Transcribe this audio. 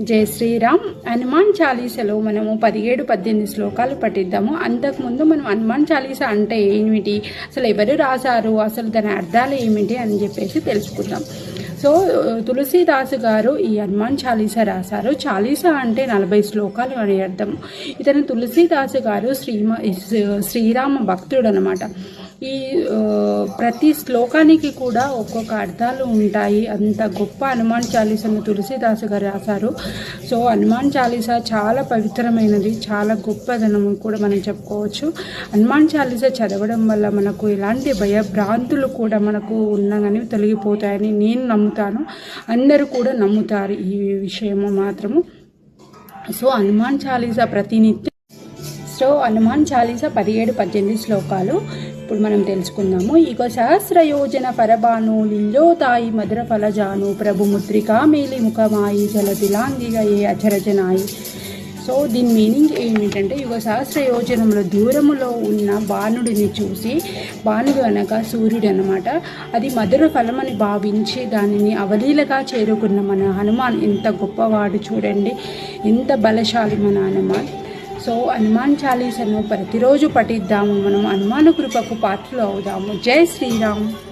జై శ్రీరామ్. హనుమాన్ చాలీసలో మనము పదిహేడు పద్దెనిమిది శ్లోకాలు పఠిద్దాము. అంతకుముందు మనం హనుమాన్ చాలీస అంటే ఏమిటి? అసలు ఎవరు రాశారు? అసలు దాని అర్థాలు ఏమిటి అని చెప్పేసి తెలుసుకుందాం. సో తులసీదాసు గారు ఈ హనుమాన్ చాలీసా రాశారు. చాలీసా అంటే నలభై శ్లోకాలు అని అర్థం. ఇతను తులసీదాసు గారు శ్రీమ శ్రీరామ భక్తుడు అనమాట ఈ ప్రతి శ్లోకానికి కూడా ఒక్కొక్క అర్థాలు ఉంటాయి. అంత గొప్ప హనుమాన్ చాలీసాను తులసిదాసు గారు రాశారు. సో హనుమాన్ చాలీసా చాలా పవిత్రమైనది చాలా గొప్పదనం కూడా మనం చెప్పుకోవచ్చు. హనుమాన్ చాలీసా చదవడం వల్ల మనకు ఎలాంటి భయభ్రాంతులు కూడా మనకు ఉన్నాయని తొలగిపోతాయని నేను నమ్ముతాను. అందరూ కూడా నమ్ముతారు ఈ విషయము మాత్రము. సో హనుమాన్ చాలీసా ప్రతినిత్యం సో హనుమాన్ చాలీసా పదిహేడు పద్దెనిమిది శ్లోకాలు ఇప్పుడు మనం తెలుసుకుందాము. ఇక సహస్ర యోజన పరబాను లింజోతాయి మధుర ఫలజాను ప్రభు ముద్రికా మేలి ముఖమాయి జలదిలాంగిగ ఏ అచరజనాయి. సో దీని మీనింగ్ ఏమిటంటే యుగ సహస్ర యోజనంలో దూరములో ఉన్న బాణుడిని చూసి బాణుడు అనగా సూర్యుడు అనమాట అది మధుర ఫలమని భావించి దానిని అవలీలగా చేరుకున్న మన హనుమాన్ ఎంత గొప్పవాడు చూడండి. ఎంత బలశాలి మన హనుమాన్. సో హనుమాన్ చాలీసను ప్రతిరోజు పఠిద్దాము. మనం హనుమాను కృపకు పాత్రలు అవుదాము. జై శ్రీరామ్.